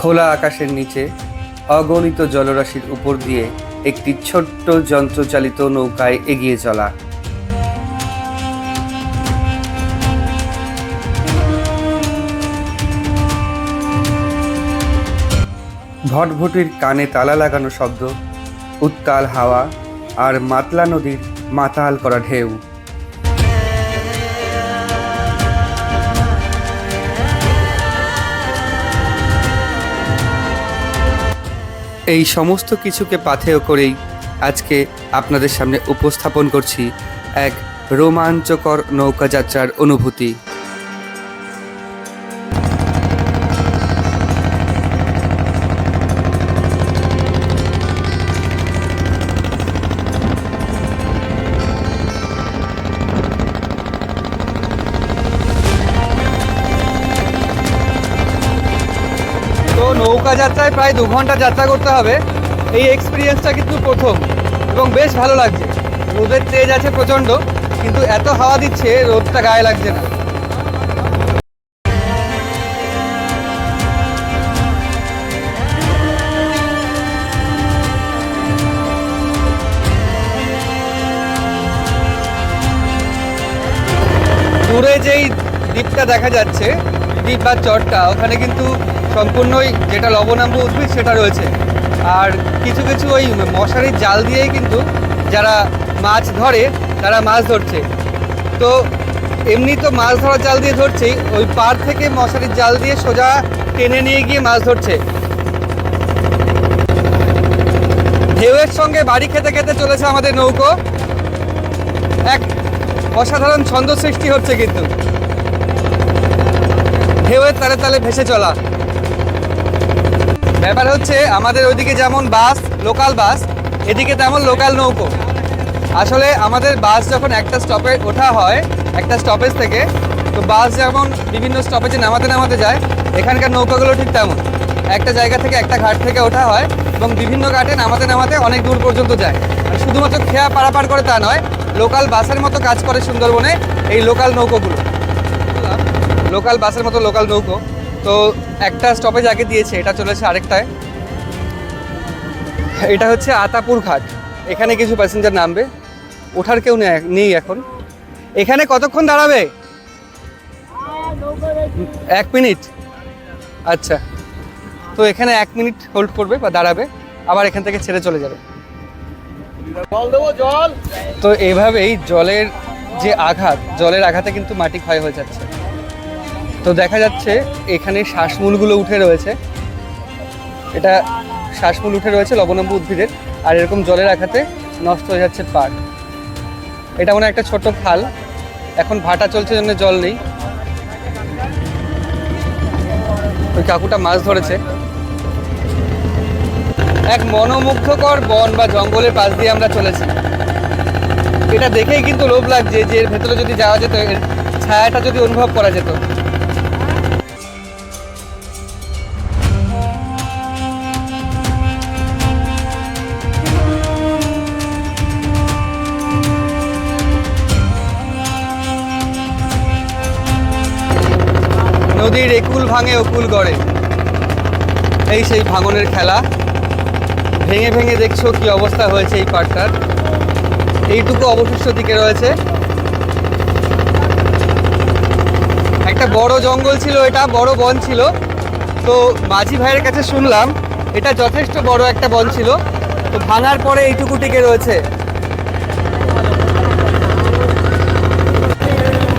খোলা আকাশের নিচে অগণিত জলরাশির উপর দিয়ে একটি ছোট্ট যন্ত্রচালিত নৌকায় এগিয়ে চলা। ভটভটির কানে তালা লাগানো শব্দ, উত্তাল হাওয়া আর মাতলা নদীর মাতাল করা ঢেউ। এই সমস্ত কিছুকে পাথেয় করেই আজকে আপনাদের সামনে উপস্থাপন করছি এক রোমাঞ্চকর নৌকাযাত্রার অনুভূতি। যাত্রায় প্রায় দু ঘণ্টা যাত্রা করতে হবে। এই এক্সপিরিয়েন্সটা কিন্তু প্রথম এবং বেশ ভালো লাগছে। রোদের তেজ আছে প্রচণ্ড, কিন্তু এত হাওয়া দিচ্ছে রোদটা গায়ে লাগছে না। দূরে যেই দ্বীপটা দেখা যাচ্ছে, দ্বীপ বা চরটা, ওখানে কিন্তু সম্পূর্ণই যেটা লবণাম্ব উদ্ভিদ, সেটা রয়েছে। আর কিছু কিছু ওই মশারির জাল দিয়েই কিন্তু যারা মাছ ধরে, তারা মাছ ধরছে। তো এমনি তো মাছ ধরার জাল দিয়ে ধরছেই, ওই পার থেকে মশারির জাল দিয়ে সোজা টেনে নিয়ে গিয়ে মাছ ধরছে। ঢেউয়ের সঙ্গে বাড়ি খেতে খেতে চলেছে আমাদের নৌকো। এক অসাধারণ ছন্দ সৃষ্টি হচ্ছে কিন্তু। ঢেউয়ের তালে তালে ভেসে চলা। ব্যাপার হচ্ছে আমাদের ওইদিকে যেমন বাস লোকাল বাস, এদিকে তেমন লোকাল নৌকো। আসলে আমাদের বাস যখন একটা স্টপে ওঠা হয়, একটা স্টপেজ থেকে, তো বাস যেমন বিভিন্ন স্টপেজে নামাতে নামাতে যায়, এখানকার নৌকাগুলো ঠিক তেমন। একটা জায়গা থেকে একটা ঘাট থেকে ওঠা হয় এবং বিভিন্ন ঘাটে নামাতে নামাতে অনেক দূর পর্যন্ত যায়। শুধুমাত্র খেয়া পারাপার করে তা নয় লোকাল বাসের মতো কাজ করে সুন্দরবনে এই লোকাল নৌকোগুলো। লোকাল বাসের মতো লোকাল নৌকো। তো একটা স্টপেজ আগে দিয়েছে এটা চলেছে আরেকটায়। এটা হচ্ছে আতাপুর ঘাট। এখানে কিছু প্যাসেঞ্জার নামবে। ওঠার কেউ নেই- এখন। এখানে কতক্ষণ দাঁড়াবে? এক মিনিট। আচ্ছা। তো এখানে এক মিনিট হোল্ড করবে বা দাঁড়াবে আবার এখান থেকে ছেড়ে চলে যাবে। তো এভাবেই জলের যে আঘাত জলের আঘাতে কিন্তু মাটি ক্ষয় হয়ে যাচ্ছে। তো দেখা যাচ্ছে এখানে শ্বাসমূলগুলো উঠে রয়েছে। এটা শ্বাসমূল উঠে রয়েছে লবণাম্ব উদ্ভিদের, আর এরকম জলের আঘাতে নষ্ট হয়ে যাচ্ছে পাট। এটা মনে একটা ছোট খাল। এখন ভাটা চলছে জন্য জল নেই। ওই কাকুটা মাছ ধরেছে। এক মনোমুগ্ধকর বন বা জঙ্গলের পাশ দিয়ে আমরা চলেছি। এটা দেখেই কিন্তু লোভ লাগছে যে এর ভেতরে যদি যাওয়া যেত, এর ছায়াটা যদি অনুভব করা যেত। নদীর একুল ভাঙে অকুল গড়ে। এই সেই ভাঙনের খেলা। ভেঙে ভেঙে দেখছ কি অবস্থা হয়েছে এই পাটটার। এইটুকু অবশিষ্ট দিকে রয়েছে। একটা বড় জঙ্গল ছিল এটা, বড় বন ছিল। তো মাঝি ভাইয়ের কাছে শুনলাম, এটা যথেষ্ট বড় একটা বন ছিল। তো ভাঙার পরে এইটুকু টিকে রয়েছে।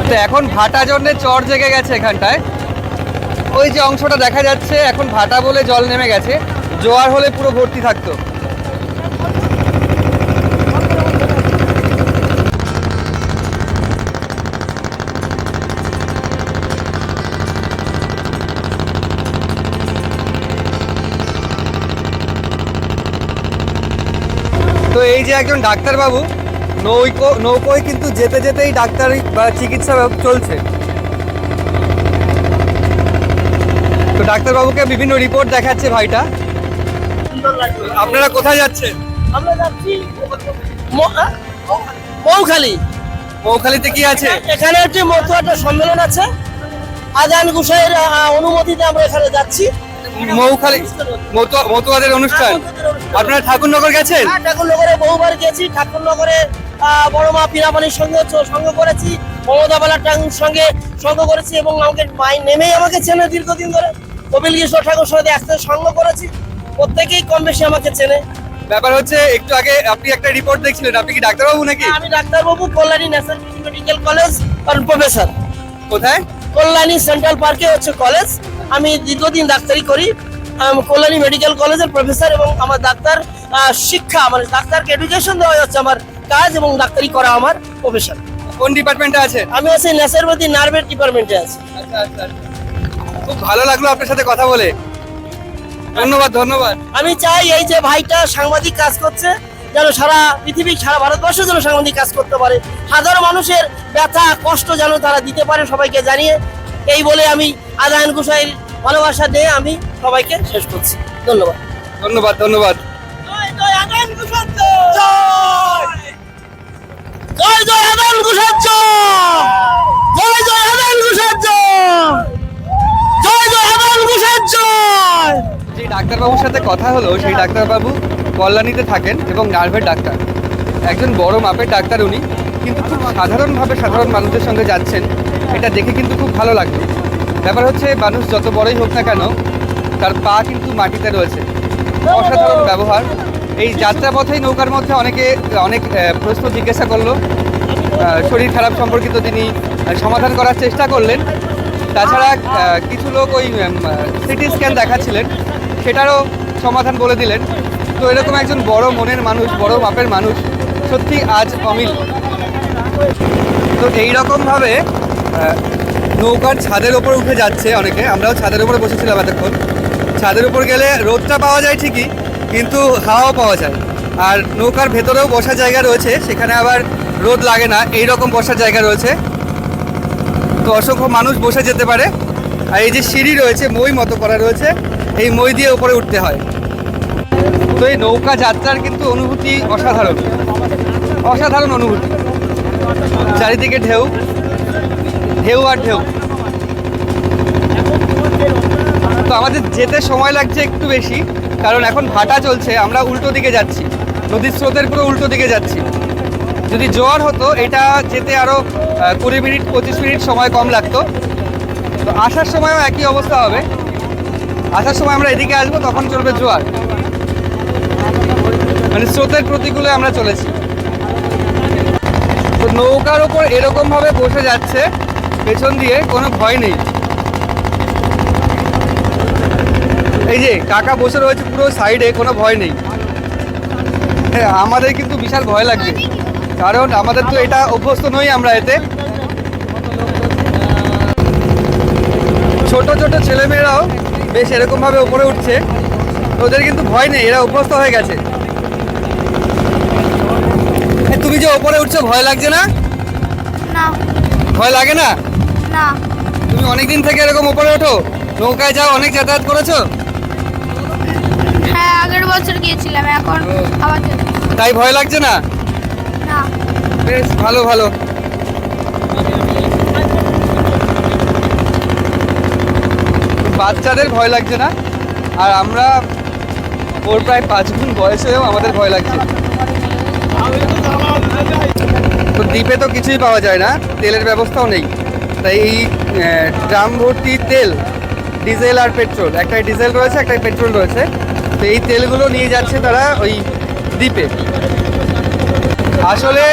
তো এখন ভাটা জন্যে চর জেগে গেছে এখানটায়। ওই যে অংশটা দেখা যাচ্ছে, এখন ভাটা বলে জল নেমে গেছে। জোয়ার হলে পুরো ভর্তি থাকতো। তো এই যে একজন ডাক্তারবাবু, নৌকো নৌকোয় কিন্তু যেতে যেতেই ডাক্তারি বা চিকিৎসা চলছে। তো ডাক্তারবাবুকে বিভিন্ন রিপোর্ট দেখাচ্ছে ভাইটা। আপনারা কোথায় যাচ্ছেন? আমরা যাচ্ছি মৌখালি। মৌখালিতে কি আছে? এখানে হচ্ছে মতো একটা সম্মেলন আছে। আজান গুসাইয়ের অনুমতিতে আমরা এখানে যাচ্ছি। মৌখালি মতু- মতুয়াদের অনুষ্ঠান। আপনারা ঠাকুরনগর গেছেন? হ্যাঁ, ঠাকুরনগরে বহুবার গেছি। ঠাকুরনগরে বড় মা পিরাপানির সঙ্গে সঙ্গ করেছি। মমতা বালাটার সঙ্গে সঙ্গ করেছি এবং আমাকে মাই নেমেই আমাকে চেনে দীর্ঘদিন ধরে। কপিল কৃষ্ণ ঠাকুর সাথে একসাথে সঙ্গ করেছি। প্রত্যেকেই কম বেশি আমাকে চেনে। ব্যাপার হচ্ছে একটু আগে আপনি একটা রিপোর্ট দেখছিলেন। আপনি কি ডাক্তারবাবু নাকি? আমি ডাক্তারবাবু কল্যাণী ন্যাশনাল মেডিকেল কলেজ আর প্রফেসর। কোথায়? কল্যাণী সেন্ট্রাল পার্কে হচ্ছে কলেজ। আমি দীর্ঘদিন ডাক্তারি করি। কল্যাণী মেডিকেল কলেজের প্রফেসর এবং আমার ডাক্তার শিক্ষা মানে ডাক্তারকে এডুকেশন দেওয়া হচ্ছে আমার কাজ এবং ডাক্তারি করা আমার প্রফেশন কোন ডিপার্টমেন্টে আছেন আমি আছি ন্যাসারবাদী নার্ভের ডিপার্টমেন্টে আছি। আচ্ছা আচ্ছা আচ্ছা। খুব ভালো লাগল আপনার সাথে কথা বলে। ধন্যবাদ ধন্যবাদ। আমি চাই এই যে ভাইটা সাংবাদিক কাজ করছে যেন সারা পৃথিবী সারা ভারতবর্ষ যেন সাংবাদিক কাজ করতে পারে। সাধারণ মানুষের ব্যথা কষ্ট যেন তারা দিতে পারে সবাইকে জানিয়ে এই বলে আমি আদায়ন গোসাইয়ের ভালোবাসা দিয়ে আমি সবাইকে শেষ করছি। ধন্যবাদ। ধন্যবাদ ধন্যবাদ। জয় জয় আদান ঘোষার জয়। জয় আদান ঘোষার যে ডাক্তারবাবুর সাথে কথা হলো, সেই ডাক্তারবাবু কল্যাণীতে থাকেন এবং নার্ভের ডাক্তার। একজন বড় মাপের ডাক্তার উনি, কিন্তু খুব সাধারণভাবে সাধারণ মানুষদের সঙ্গে যাচ্ছেন, এটা দেখে কিন্তু খুব ভালো লাগল। ব্যাপার হচ্ছে, মানুষ যত বড়ই হোক না কেন, তার পা কিন্তু মাটিতে রয়েছে। অসাধারণ ব্যবহার। এই যাত্রাপথেই নৌকার মধ্যে অনেকে, অনেক প্রশ্ন জিজ্ঞাসা করল। শরীর খারাপ সম্পর্কিত তিনি সমাধান করার চেষ্টা করলেন। তাছাড়া কিছু লোক ওই সিটি স্ক্যান দেখাচ্ছিলেন। সেটারও সমাধান বলে দিলেন। তো এরকম একজন বড় মনের মানুষ, বড় মাপের মানুষ, সত্যি আজ অমিল। তো এইরকমভাবে নৌকার ছাদের ওপর উঠে যাচ্ছে অনেকে। আমরাও ছাদের উপরে বসেছিলাম এতক্ষণ। ছাদের উপর গেলে রোদটা পাওয়া যায় ঠিকই, কিন্তু হাওয়াও পাওয়া যায়। আর নৌকার ভেতরেও বসার জায়গা রয়েছে, সেখানে আবার রোদ লাগে না। এই রকম বসার জায়গা রয়েছে। তো অসংখ্য মানুষ বসে যেতে পারে। আর এই যে সিঁড়ি রয়েছে, মই মতো করা রয়েছে, এই মই দিয়ে উপরে উঠতে হয়। তো এই নৌকা যাত্রার কিন্তু অনুভূতি অসাধারণ। অসাধারণ অনুভূতি। চারিদিকে ঢেউ ঢেউ আর ঢেউ। তো আমাদের যেতে সময় লাগছে একটু বেশি, কারণ এখন ভাটা চলছে, আমরা উল্টো দিকে যাচ্ছি। নদীর স্রোতের পুরো উল্টো দিকে যাচ্ছি। যদি জোয়ার হতো, এটা যেতে আরও কুড়ি মিনিট, পঁচিশ মিনিট সময় কম লাগতো। তো আসার সময়ও একই অবস্থা হবে। আসার সময় আমরা এদিকে আসব, তখন চলবে জোয়ার। মানে স্রোতের প্রতিকূলে আমরা চলেছি। তো নৌকার ওপর এরকমভাবে বসে যাচ্ছে, পেছন দিয়ে কোনো ভয় নেই। এই যে কাকা বসে রয়েছে পুরো সাইডে, কোনো ভয় নেই। হ্যাঁ আমাদের কিন্তু বিশাল ভয় লাগছে কারণ আমাদের তো এটা অভ্যস্ত নই আমরা এতে। ছোট ছোট ছেলেমেয়েরাও বেশ এরকমভাবে উপরে উঠছে। ওদের কিন্তু ভয় নেই এরা অভ্যস্ত হয়ে গেছে। তুমি যে ওপরে উঠছো ভয় লাগছে না? না। ভয় লাগে না? না। তুমি অনেকদিন থেকে এরকম উপরে ওঠো? নৌকায় যাও অনেক যাতায়াত করেছ? হ্যাঁ আগের বছর গিয়েছিলাম এখন আবার তাই ভয় লাগছে না? বেশ, ভালো ভালো। বাচ্চাদের ভয় লাগছে না? আর আমরা ওর প্রায় পাঁচ গুণ বয়স হয়েও আমাদের ভয় লাগছে। তো দ্বীপে তো কিছুই পাওয়া যায় না, তেলের ব্যবস্থাও নেই। তাই এই ড্রাম ভর্তি তেল, ডিজেল আর পেট্রোল, একটাই ডিজেল রয়েছে, একটাই পেট্রোল রয়েছে। তো এই তেলগুলো নিয়ে যাচ্ছে তারা ওই দ্বীপে। আসলে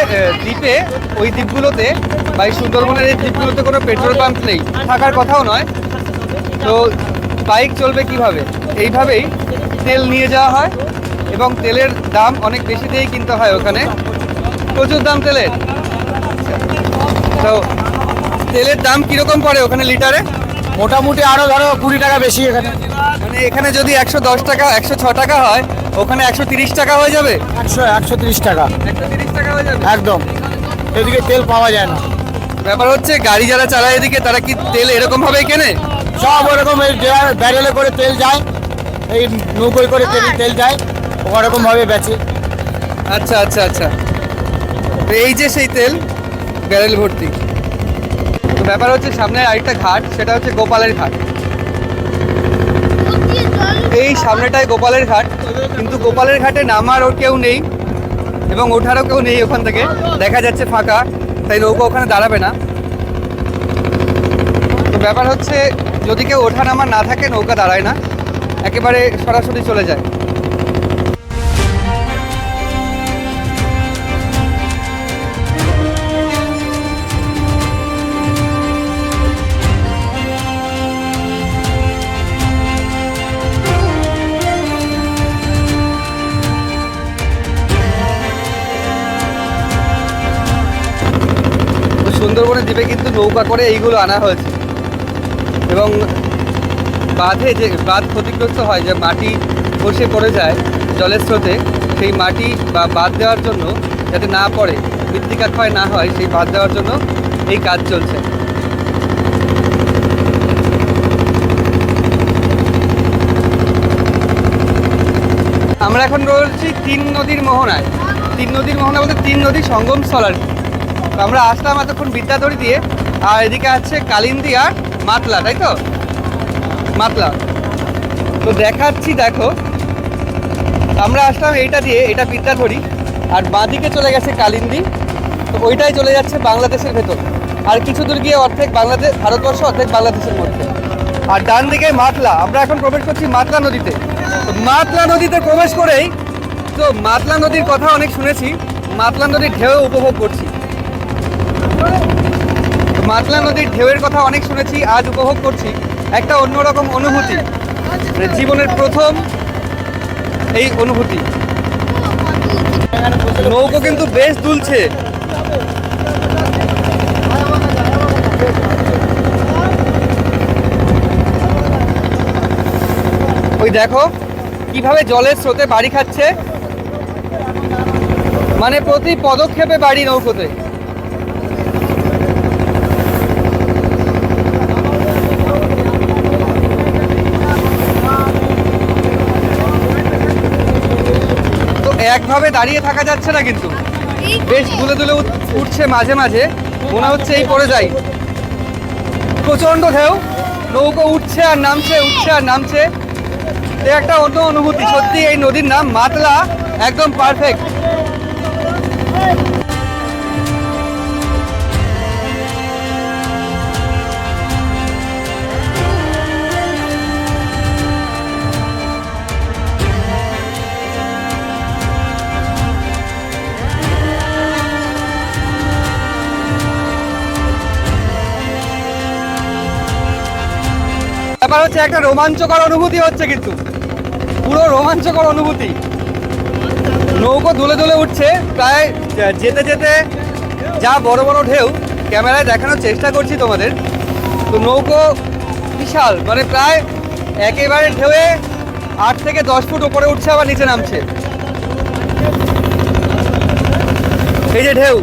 দ্বীপে, ওই দ্বীপগুলোতে বা এই সুন্দরবনের এই দ্বীপগুলোতে কোনো পেট্রোল পাম্প নেই, থাকার কথাও নয়। তো বাইক চলবে কীভাবে? এইভাবেই তেল নিয়ে যাওয়া হয় এবং তেলের দাম অনেক বেশি দিয়েই কিনতে হয় ওখানে। প্রচুর দাম তেলের। তো তেলের দাম কীরকম পড়ে ওখানে লিটারে? মোটামুটি আরও ধরো কুড়ি টাকা বেশি এখানে। মানে এখানে যদি একশো দশ টাকা একশো ছ টাকা হয় ওখানে একশো তিরিশ টাকা হয়ে যাবে? একশো একশো তিরিশ টাকা। একশো তিরিশ টাকা হয়ে যাবে? একদম। এদিকে তেল পাওয়া যায় না। ব্যাপার হচ্ছে গাড়ি যারা চালায় এদিকে তারা কি তেল এরকম ভাবে কেনে? সব ওরকম এই ব্যারেলে করে তেল যায় এই নৌকোয় করে তেল তেল যায় ওরকম ভাবে বেচে। আচ্ছা আচ্ছা আচ্ছা। তো এই যে সেই তেল ব্যারেল ভর্তি। তো ব্যাপার হচ্ছে সামনে আরেকটা ঘাট সেটা হচ্ছে গোপালের ঘাট। এই সামনেটায় গোপালের ঘাট, কিন্তু গোপালের ঘাটে নামারও কেউ নেই এবং ওঠারও কেউ নেই ওখান থেকে। দেখা যাচ্ছে ফাঁকা, তাই নৌকা ওখানে দাঁড়াবে না। তো ব্যাপার হচ্ছে, যদি কেউ ওঠা নামা না থাকে, নৌকা দাঁড়ায় না। একেবারে সরাসরি চলে যায়। সুন্দরবনের দ্বীপে কিন্তু নৌকা করে এইগুলো আনা হয়েছে। এবং বাঁধে যে, বাঁধ ক্ষতিগ্রস্ত হয়, যে মাটি বসে পড়ে যায় জলের স্রোতে, সেই মাটি বা বাঁধ দেওয়ার জন্য যাতে না পড়ে মৃত্তিকা ক্ষয় না হয়, সেই বাঁধ দেওয়ার জন্য এই কাজ চলছে। আমরা এখন রয়েছি তিন নদীর মোহনায়। তিন নদীর মোহনা বলতে তিন নদীর সঙ্গম স্থল আর কি। তো আমরা আসলাম এতক্ষণ বিদ্যাধরী দিয়ে, আর এদিকে আছে কালিন্দি আর মাতলা, তাই তো? মাতলা। তো দেখাচ্ছি, দেখো। আমরা আসলাম এইটা দিয়ে, এটা বিদ্যাধরী, আর বাঁদিকে চলে গেছে কালিন্দি। তো ওইটাই চলে যাচ্ছে বাংলাদেশের ভেতর। আর কিছু দূর গিয়ে অর্ধেক বাংলাদেশ ভারতবর্ষ, অর্ধেক বাংলাদেশের মধ্যে। আর ডান দিকে মাতলা। আমরা এখন প্রবেশ করছি মাতলা নদীতে। মাতলা নদীতে প্রবেশ করেই তো মাতলা নদীর কথা অনেক শুনেছি। মাতলা নদীর ঢেউ উপভোগ করছি। মাতলা নদীর ঢেউয়ের কথা অনেক শুনেছি, আজ উপভোগ করছি একটা অন্যরকম অনুভূতি। মানে জীবনের প্রথম এই অনুভূতি। নৌকো কিন্তু বেশ দুলছে। ওই দেখো, কীভাবে জলের স্রোতে বাড়ি খাচ্ছে। মানে প্রতি পদক্ষেপে বাড়ি নৌকোতে। একভাবে দাঁড়িয়ে থাকা যাচ্ছে না কিন্তু। বেশ দুলে দুলে উঠ- উঠছে মাঝে মাঝে। মনে হচ্ছে এই পড়ে যাই। প্রচণ্ড ঢেউ। নৌকো উঠছে আর নামছে, উঠছে আর নামছে। একটা অন্য অনুভূতি। সত্যি এই নদীর নাম মাতলা। একদম পারফেক্ট ব্যাপার হচ্ছে একটা রোমাঞ্চকর অনুভূতি হচ্ছে কিন্তু। পুরো রোমাঞ্চকর অনুভূতি। নৌকো দুলে দুলে উঠছে, প্রায় যেতে যেতে যা বড় বড় ঢেউ ক্যামেরায় দেখানোর চেষ্টা করছি তোমাদের। তো নৌকো বিশাল মানে প্রায় একেবারে ঢেউয়ে আট থেকে দশ ফুট উপরে উঠছে, আবার নিচে নামছে। এই যে ঢেউ।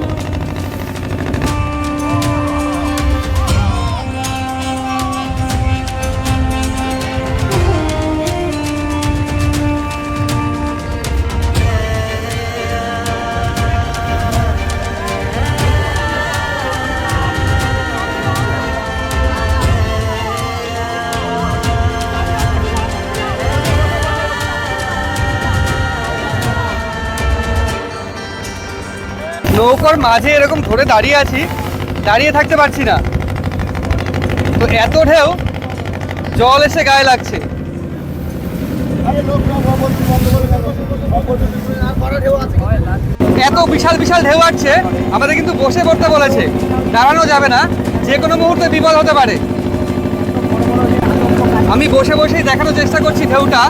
নৌকোর মাঝে এরকম ধরে দাঁড়িয়ে আছি, দাঁড়িয়ে থাকতে পারছি না। তো এত ঢেউ, জল এসে গায়ে লাগছে। এত বিশাল বিশাল ঢেউ আসছে, আমাদের কিন্তু বসে পড়তে বলেছে। দাঁড়ানো যাবে না, যে কোনো মুহূর্তে বিপদ হতে পারে। আমি বসে বসেই দেখানোর চেষ্টা করছি ঢেউটা।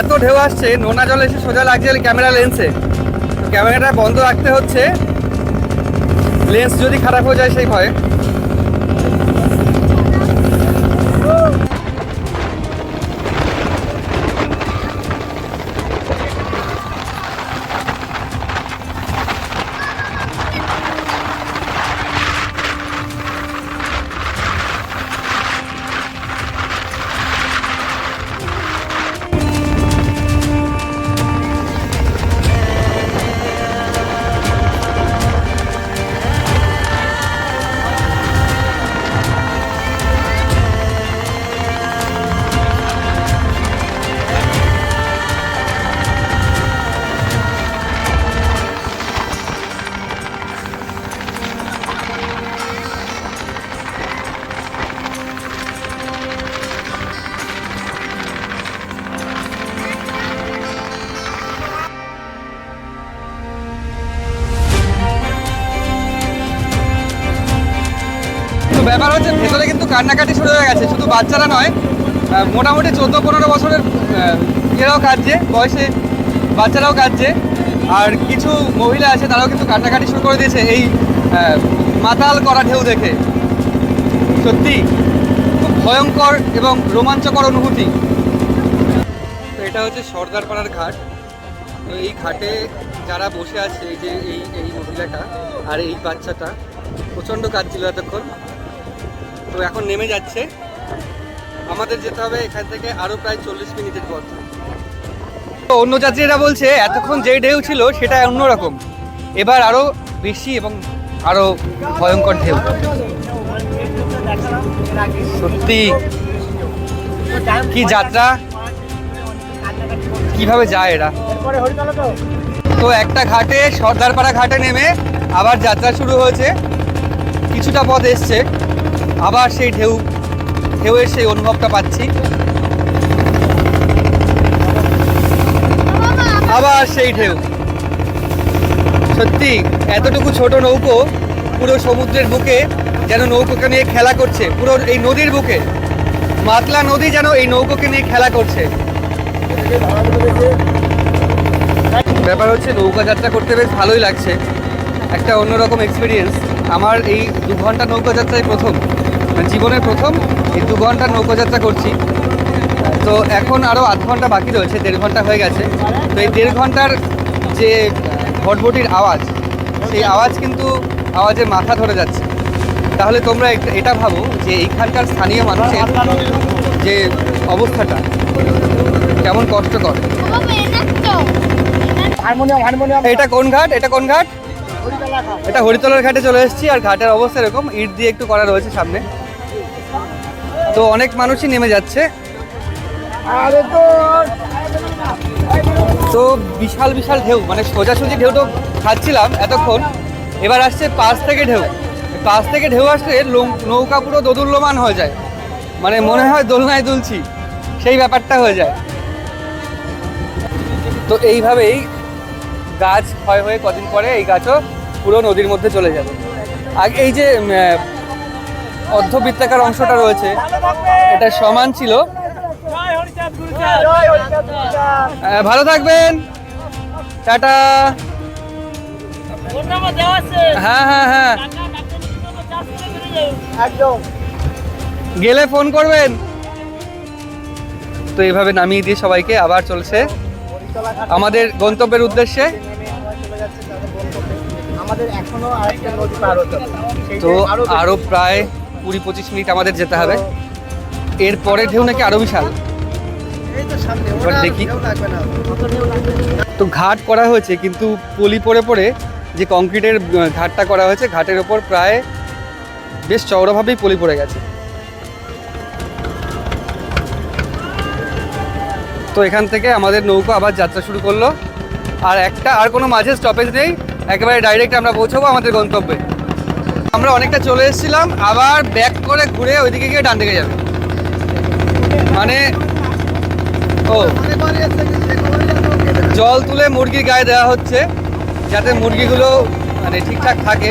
এত ঢেউ আসছে, নোনা জল এসে সোজা লাগছে ক্যামেরা লেন্সে। ক্যামেরাটা বন্ধ রাখতে হচ্ছে। লেন্স যদি খারাপ হয়ে যায় সেই ভয়ে। কান্নাকাটি শুরু হয়ে গেছে, শুধু বাচ্চারা নয় মোটামুটি চোদ্দ পনেরো বছরের ইয়েরাও কাঁদছে, বয়সে বাচ্চারাও কাঁদছে, আর কিছু মহিলা আছে, তারাও কিন্তু কান্নাকাটি শুরু করে দিয়েছে এই মাতাল করা ঢেউ দেখে। সত্যি, খুব ভয়ঙ্কর এবং রোমাঞ্চকর অনুভূতি। তো এটা হচ্ছে সর্দার সর্দারপাড়ার ঘাট। এই ঘাটে যারা বসে আছে, এই যে এই এই মহিলাটা আর এই বাচ্চাটা, প্রচণ্ড কাজ ছিল এতক্ষণ। তো এখন নেমে যাচ্ছে। আমাদের যেতে হবে এখান থেকে আরও প্রায় চল্লিশ মিনিটের পথ। তো অন্য যাত্রীরা বলছে, এতক্ষণ যে ঢেউ ছিল সেটা অন্যরকম। এবার আরও বেশি এবং আরও ভয়ঙ্কর ঢেউ। সত্যি, কি যাত্রা, কীভাবে যায় এরা? তো একটা ঘাটে, সর্দারপাড়া ঘাটে নেমে আবার যাত্রা শুরু হয়েছে। কিছুটা পথ এসছে। আবার সেই ঢেউ, ঢেউয়ের সেই অনুভবটা পাচ্ছি। আবার সেই ঢেউ। সত্যি, এতটুকু ছোট নৌকো পুরো সমুদ্রের বুকে যেন নৌকোকে নিয়ে খেলা করছে, পুরো এই নদীর বুকে। মাতলা নদী যেন এই নৌকোকে নিয়ে খেলা করছে। ব্যাপার হচ্ছে, নৌকা যাত্রা করতে বেশ ভালোই লাগছে। একটা অন্যরকম এক্সপিরিয়েন্স আমার এই দু ঘণ্টা নৌকা যাত্রায় প্রথম। মানে জীবনের প্রথম এই দু ঘণ্টা নৌকা যাত্রা করছি। তো এখন আরও আধ ঘণ্টা বাকি রয়েছে দেড় ঘণ্টা হয়ে গেছে। তো এই দেড় ঘণ্টার যে ভটভটির আওয়াজ সেই আওয়াজ কিন্তু আওয়াজে মাথা ধরে যাচ্ছে। তাহলে তোমরা এটা ভাবো যে এইখানকার স্থানীয় মানুষের যে অবস্থাটা কেমন কষ্টকর। এটা কোন ঘাট? এটা কোন ঘাট। এটা হরিতলার ঘাটে চলে এসেছি আর ঘাটের অবস্থা এরকম। ইট দিয়ে একটু করা রয়েছে সামনে। তো অনেক মানুষই নেমে যাচ্ছে। তো বিশাল বিশাল ঢেউ মানে সোজাসুজি ঢেউ তো খাচ্ছিলাম এতক্ষণ। এবার আসছে পাশ থেকে ঢেউ। পাশ থেকে ঢেউ আসলে নৌকা পুরো দোদুল্যমান হয়ে যায়। মানে মনে হয় দোলনায় দুলছি। সেই ব্যাপারটা হয়ে যায়। তো এইভাবেই গাছ ক্ষয় হয়ে কদিন পরে এই গাছও পুরো নদীর মধ্যে চলে যাবে। আগে এই যে অর্ধবৃত্তাকার অংশটা রয়েছে। এটা সমান ছিল। ভালো থাকবেন। টাটা। হ্যাঁ হ্যাঁ হ্যাঁ। গেলে ফোন করবেন। তো এইভাবে নামিয়ে দিয়ে সবাইকে আবার চলছে আমাদের গন্তব্যের উদ্দেশ্যে। তো আরও প্রায় কুড়ি পঁচিশ মিনিট আমাদের যেতে হবে। এর পরে ঢেউ নাকি আরও বিশাল। দেখি। তো ঘাট করা হয়েছে, কিন্তু পলি পড়ে পড়ে যে কংক্রিটের ঘাটটা করা হয়েছে, ঘাটের ওপর প্রায় বেশ চওড়াভাবেই পলি পড়ে গেছে। তো এখান থেকে আমাদের নৌকা আবার যাত্রা শুরু করল। আর একটা, আর কোনো মাঝে স্টপেজ নেই। একেবারে ডাইরেক্ট আমরা পৌঁছবো আমাদের গন্তব্যে। আমরা অনেকটা চলে এসেছিলাম, আবার ব্যাক করে ঘুরে ওইদিকে গিয়ে ডান দিকে যাবে। মানে ও, জল তুলে মুরগির গায়ে দেওয়া হচ্ছে, যাতে মুরগিগুলো মানে ঠিকঠাক থাকে।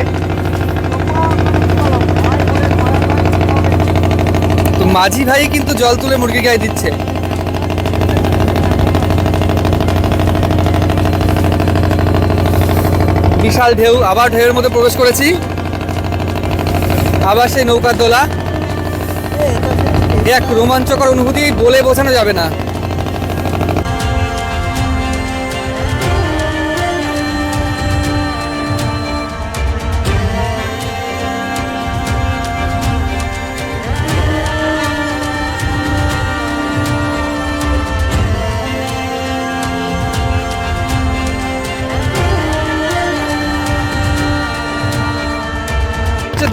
তো মাঝি ভাই কিন্তু জল তুলে মুরগির গায়ে দিচ্ছে। বিশাল ঢেউ, আবার ঢেউয়ের মধ্যে প্রবেশ করেছি। আবার সেই নৌকার দোলা। এক রোমাঞ্চকর অনুভূতি বলে বোঝানো যাবে না।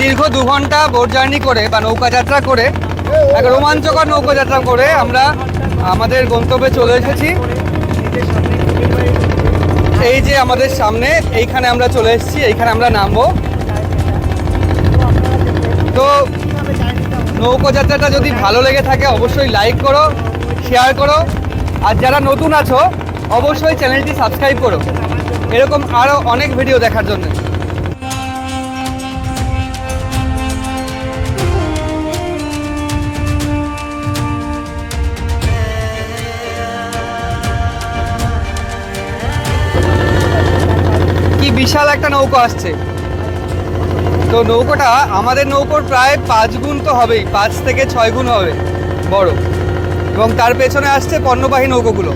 দীর্ঘ দু ঘণ্টা বোট জার্নি করে বা নৌকা যাত্রা করে, এক রোমাঞ্চকর নৌকা যাত্রা করে আমরা আমাদের গন্তব্যে চলে এসেছি। এই যে আমাদের সামনে, এইখানে আমরা চলে এসেছি, এইখানে আমরা নামবো। তো নৌকো যাত্রাটা যদি ভালো লেগে থাকে, অবশ্যই লাইক করো শেয়ার করো। আর যারা নতুন আছো, অবশ্যই চ্যানেলটি সাবস্ক্রাইব করো। এরকম আরও অনেক ভিডিও দেখার জন্য। বিশাল একটা নৌকো আসছে। তো নৌকোটা আমাদের নৌকোর প্রায় পাঁচ গুণ তো হবেই পাঁচ থেকে ছয় গুণ হবে বড়। এবং তার পেছনে আসছে পণ্যবাহী নৌকোগুলো।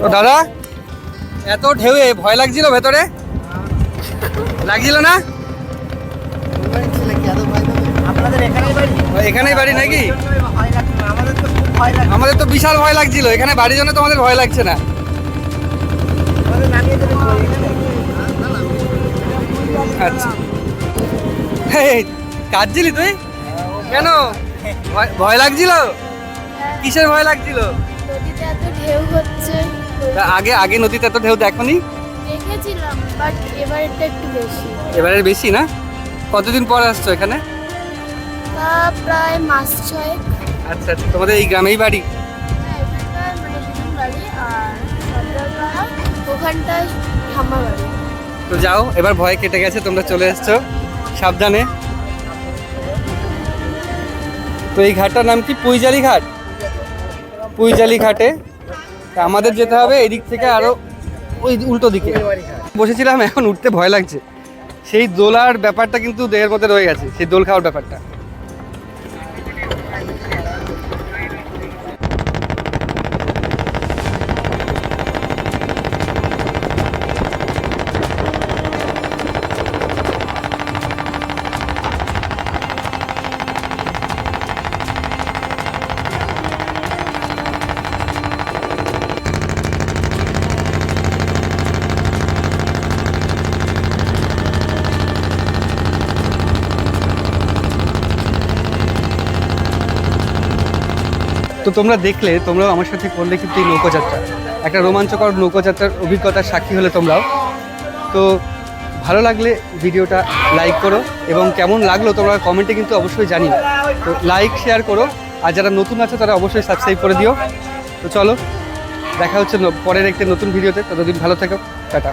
তো দাদা এত ঢেউয়ে ভয় লাগছিল ভেতরে? লাগছিল না? এখানেই বাড়ি? নাকি? আমাদের তো বিশাল ভয় লাগছিল এখানে বাড়ির জন্য তোমাদের ভয় লাগছে না। আচ্ছা। কাঁদছিলি তুই? কেন? ভয়- ভয় লাগছিল? কিসের ভয় লাগছিল? ঢেউ হচ্ছে। আগে আগে নদীতে এত ঢেউ দেখনি? দেখেছিলাম বাট এবার একটু বেশি। এবারে বেশি না? কতদিন পর আসছো এখানে? প্রায় মাস ছয়েক। আচ্ছা আচ্ছা তোমাদের এই গ্রামেই বাড়ি? তো যাও, এবার ভয় কেটে গেছে, তোমরা চলে এসছো। সাবধানে। তো এই ঘাটটার নাম কি? পুইজালি ঘাট? পুইজালি ঘাটে। আমাদের যেতে হবে এদিক থেকে আরও ওই উল্টো দিকে। বসেছিলাম, এখন উঠতে ভয় লাগছে। সেই দোলার ব্যাপারটা কিন্তু দেহের মধ্যে রয়ে গেছে, সেই দোল খাওয়ার ব্যাপারটা। তো তোমরা দেখলে, তোমরাও আমার সাথে করলে কিন্তু এই নৌকোযাত্রা। একটা রোমাঞ্চকর নৌকোযাত্রার অভিজ্ঞতার সাক্ষী হলে তোমরাও। তো ভালো লাগলে ভিডিওটা লাইক করো এবং কেমন লাগল তোমরা কমেন্টে কিন্তু অবশ্যই জানিও। তো লাইক, শেয়ার করো, আর যারা নতুন আছে তারা অবশ্যই সাবস্ক্রাইব করে দিও। তো চলো, দেখা হচ্ছে পরের একটি নতুন ভিডিওতে, ততদিন ভালো থেকো, টাটা।